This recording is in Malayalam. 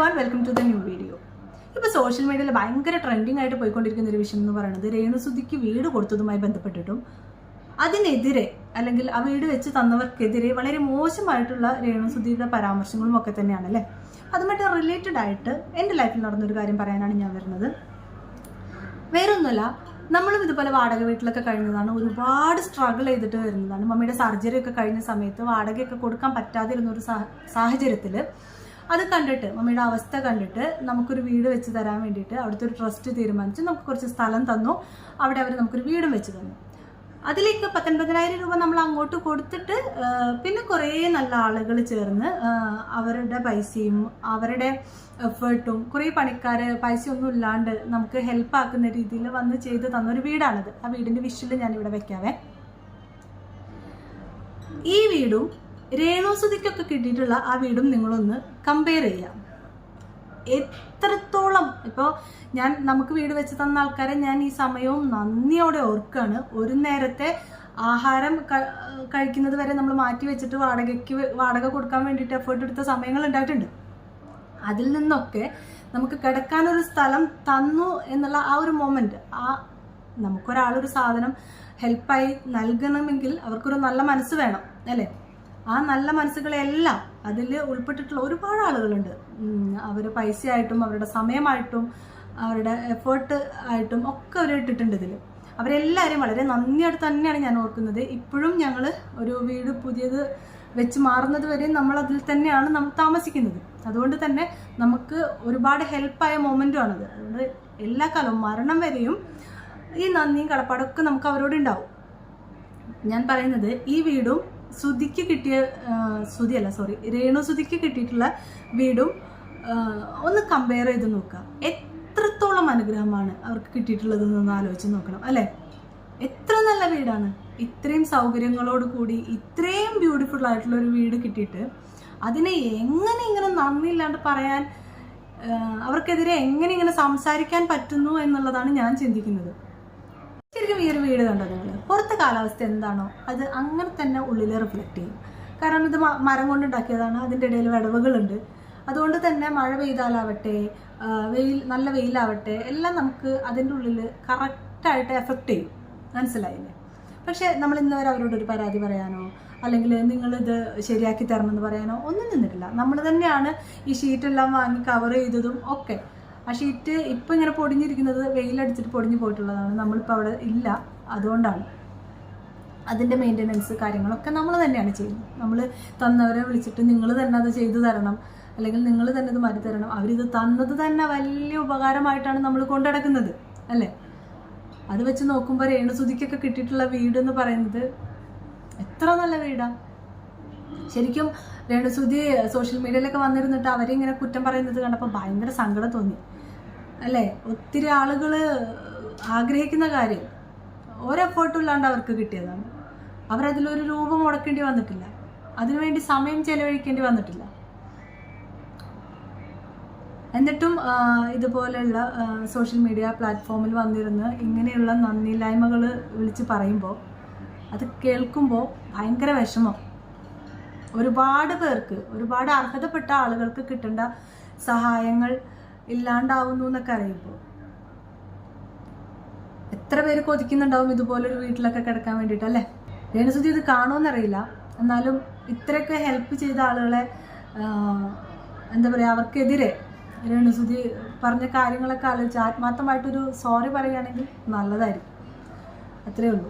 One welcome to the new video ഇപ്പോൾ സോഷ്യൽ മീഡിയയിൽ ഭയങ്കര ട്രെൻഡിങ് ആയിട്ട് പോയിക്കൊണ്ടിരിക്കുന്ന ഒരു വിഷയം എന്ന് പറയുന്നത് രേണുസുതിക്ക് വീട് കൊടുത്തതുമായി ബന്ധപ്പെട്ടിട്ടും അതിനെതിരെ അല്ലെങ്കിൽ ആ വീട് വെച്ച് തന്നവർക്കെതിരെ വളരെ മോശമായിട്ടുള്ള രേണുസുതിയുടെ പരാമർശങ്ങളും ഒക്കെ തന്നെയാണ് അല്ലേ അതുമായിട്ട് റിലേറ്റഡ് ആയിട്ട് എന്റെ ലൈഫിൽ നടന്നൊരു കാര്യം പറയാനാണ് ഞാൻ വരുന്നത്. വേറൊന്നുമല്ല നമ്മളും ഇതുപോലെ വാടക വീട്ടിലൊക്കെ കഴിഞ്ഞതാണ് ഒരുപാട് സ്ട്രഗിൾ ചെയ്തിട്ട് വരുന്നതാണ്. മമ്മിയുടെ സർജറി ഒക്കെ കഴിഞ്ഞ സമയത്ത് വാടകയൊക്കെ കൊടുക്കാൻ പറ്റാതിരുന്ന ഒരു സാഹചര്യത്തിൽ അത് കണ്ടിട്ട് മമ്മിയുടെ അവസ്ഥ കണ്ടിട്ട് നമുക്കൊരു വീട് വെച്ച് തരാൻ വേണ്ടിയിട്ട് അവിടുത്തെ ഒരു ട്രസ്റ്റ് തീരുമാനിച്ച് നമുക്ക് കുറച്ച് സ്ഥലം തന്നു. അവിടെ അവർ നമുക്കൊരു വീടും വെച്ച് തന്നു. അതിലേക്ക് പത്തൊൻപതിനായിരം രൂപ നമ്മൾ അങ്ങോട്ട് കൊടുത്തിട്ട് പിന്നെ കുറേ നല്ല ആളുകൾ ചേർന്ന് അവരുടെ പൈസയും അവരുടെ എഫേർട്ടും കുറേ പണിക്കാർ പൈസ ഒന്നും ഇല്ലാണ്ട് നമുക്ക് ഹെൽപ്പ് ആക്കുന്ന രീതിയിൽ വന്ന് ചെയ്ത് തന്ന ഒരു വീടാണിത്. ആ വീടിന്റെ വിഷൽ ഞാനിവിടെ വെക്കാവേ. ഈ വീടും രേണുസുതിക്കൊക്കെ കിട്ടിയിട്ടുള്ള ആ വീടും നിങ്ങളൊന്ന് കമ്പയർ ചെയ്യാം. എത്രത്തോളം ഇപ്പോൾ ഞാൻ നമുക്ക് വീട് വെച്ച് തന്ന ആൾക്കാരെ ഞാൻ ഈ സമയവും നന്ദിയോടെ ഓർക്കാണ് ഒരു നേരത്തെ ആഹാരം കഴിക്കുന്നത് വരെ നമ്മൾ മാറ്റി വെച്ചിട്ട് വാടകയ്ക്ക് വാടക കൊടുക്കാൻ വേണ്ടിയിട്ട് എഫേർട്ട് എടുത്ത സമയങ്ങൾ ഉണ്ടായിട്ടുണ്ട്. അതിൽ നിന്നൊക്കെ നമുക്ക് കിടക്കാനൊരു സ്ഥലം തന്നു എന്നുള്ള ആ ഒരു മൊമെന്റ് ആ നമുക്കൊരാളൊരു സാധനം ഹെൽപ്പായി നൽകണമെങ്കിൽ അവർക്കൊരു നല്ല മനസ്സ് വേണം അല്ലേ? ആ നല്ല മനസ്സുകളെല്ലാം അതിൽ ഉൾപ്പെട്ടിട്ടുള്ള ഒരുപാട് ആളുകളുണ്ട്. അവർ പൈസയായിട്ടും അവരുടെ സമയമായിട്ടും അവരുടെ എഫേർട്ട് ആയിട്ടും ഒക്കെ അവർ ഇട്ടിട്ടുണ്ട് ഇതിൽ. അവരെല്ലാവരും വളരെ നന്ദിയായിട്ട് തന്നെയാണ് ഞാൻ ഓർക്കുന്നത്. ഇപ്പോഴും ഞങ്ങൾ ഒരു വീട് പുതിയത് വെച്ച് മാറുന്നത് വരെ നമ്മൾ അതിൽ തന്നെയാണ് നമ്മൾ താമസിക്കുന്നത്. അതുകൊണ്ട് തന്നെ നമുക്ക് ഒരുപാട് ഹെൽപ്പായ മൊമെന്റുമാണത് അതുകൊണ്ട് എല്ലാ കാലവും മരണം വരെയും ഈ നന്ദിയും കടപ്പാടൊക്കെ നമുക്ക് അവരോട് ഉണ്ടാവും. ഞാൻ പറയുന്നത് ഈ വീടും സുധിക്ക് കിട്ടിയ സുധി അല്ല സോറി രേണു സുധിക്ക് കിട്ടിയിട്ടുള്ള വീടും ഒന്ന് കമ്പയർ ചെയ്ത് നോക്കുക എത്രത്തോളം അനുഗ്രഹമാണ് അവർക്ക് കിട്ടിയിട്ടുള്ളത് എന്നൊന്ന് ആലോചിച്ച് നോക്കണം അല്ലേ? എത്ര നല്ല വീടാണ്. ഇത്രയും സൗകര്യങ്ങളോട് കൂടി ഇത്രയും ബ്യൂട്ടിഫുൾ ആയിട്ടുള്ള ഒരു വീട് കിട്ടിയിട്ട് അതിനെ എങ്ങനെ ഇങ്ങനെ നന്ദിയില്ലാണ്ട് പറയാൻ അവർക്കെതിരെ എങ്ങനെ ഇങ്ങനെ സംസാരിക്കാൻ പറ്റുന്നു എന്നുള്ളതാണ് ഞാൻ ചിന്തിക്കുന്നത്. ശരിക്കും ഈ ഒരു വീട് കണ്ടോ നിങ്ങൾ പുറത്തെ കാലാവസ്ഥ എന്താണോ അത് അങ്ങനെ തന്നെ ഉള്ളിൽ റിഫ്ലക്റ്റ് ചെയ്യും. കാരണം ഇത് മരം കൊണ്ടുണ്ടാക്കിയതാണ് അതിന്റെ ഇടയിൽ വിടവുകളുണ്ട്. അതുകൊണ്ട് തന്നെ മഴ പെയ്താലാവട്ടെ വെയിൽ നല്ല വെയിലാവട്ടെ എല്ലാം നമുക്ക് അതിന്റെ ഉള്ളിൽ കറക്റ്റായിട്ട് എഫക്റ്റ് ചെയ്യും. മനസ്സിലായില്ലേ? പക്ഷേ നമ്മൾ ഇന്ന് വരെ അവരോട് ഒരു പരാതി പറയാനോ അല്ലെങ്കിൽ നിങ്ങളിത് ശരിയാക്കി തരണമെന്ന് പറയാനോ ഒന്നും നിന്നിട്ടില്ല. നമ്മൾ തന്നെയാണ് ഈ ഷീറ്റെല്ലാം വാങ്ങി കവർ ചെയ്തതും ഒക്കെ. ആ ഷീറ്റ് ഇപ്പം ഇങ്ങനെ പൊടിഞ്ഞിരിക്കുന്നത് വെയിലടിച്ചിട്ട് പൊടിഞ്ഞു പോയിട്ടുള്ളതാണ്. നമ്മളിപ്പോൾ അവിടെ ഇല്ല. അതുകൊണ്ടാണ്. അതിന്റെ മെയിന്റനൻസ് കാര്യങ്ങളൊക്കെ നമ്മൾ തന്നെയാണ് ചെയ്യുന്നത്. നമ്മൾ തന്നവരെ വിളിച്ചിട്ട് നിങ്ങൾ തന്നെ അത് ചെയ്തു തരണം. അല്ലെങ്കിൽ നിങ്ങൾ തന്നെ ഇത് മാറ്റി തരണം. അവരിത് തന്നത് തന്നെ വലിയ ഉപകാരമായിട്ടാണ് നമ്മൾ കൊണ്ടുനടക്കുന്നത് അല്ലേ? അത് വെച്ച് നോക്കുമ്പോൾ രേണുസുതിക്കൊക്കെ കിട്ടിയിട്ടുള്ള വീട് എന്ന് പറയുന്നത് എത്ര നല്ല വീടാ. ശരിക്കും രേണുസുതി സോഷ്യൽ മീഡിയയിലൊക്കെ വന്നിരുന്നിട്ട് അവരിങ്ങനെ കുറ്റം പറയുന്നത് കണ്ടപ്പോൾ ഭയങ്കര സങ്കടം തോന്നി. അല്ലേ? ഒത്തിരി ആളുകൾ ആഗ്രഹിക്കുന്ന കാര്യം. ഒരു എഫേർട്ടും ഇല്ലാണ്ട് അവർക്ക് കിട്ടിയതാണ്. അവരതിലൊരു രൂപ മുടക്കേണ്ടി വന്നിട്ടില്ല. അതിനുവേണ്ടി സമയം ചെലവഴിക്കേണ്ടി വന്നിട്ടില്ല. എന്നിട്ടും ഇതുപോലെയുള്ള സോഷ്യൽ മീഡിയ പ്ലാറ്റ്ഫോമിൽ വന്നിരുന്ന് ഇങ്ങനെയുള്ള നന്ദിയില്ലായ്മകൾ വിളിച്ച് പറയുമ്പോൾ അത് കേൾക്കുമ്പോൾ ഭയങ്കര വിഷമം. ഒരുപാട് പേർക്ക് ഒരുപാട് അർഹതപ്പെട്ട ആളുകൾക്ക് കിട്ടേണ്ട സഹായങ്ങൾ ഇല്ലാണ്ടാവുന്നു എന്നൊക്കെ അറിയുമ്പോൾ എത്ര പേര് കൊതിക്കുന്നുണ്ടാവും ഇതുപോലൊരു വീട്ടിലൊക്കെ കിടക്കാൻ വേണ്ടിയിട്ട് അല്ലേ? രേണുസുതി ഇത് കാണുമെന്നറിയില്ല എന്നാലും ഇത്രയൊക്കെ ഹെൽപ്പ് ചെയ്ത ആളുകളെ എന്താ പറയുക അവർക്കെതിരെ രേണുസുതി പറഞ്ഞ കാര്യങ്ങളൊക്കെ ആലോചിച്ച് ആത്മാർത്ഥമായിട്ടൊരു സോറി പറയുകയാണെങ്കിൽ നല്ലതായിരിക്കും. അത്രയേ ഉള്ളൂ.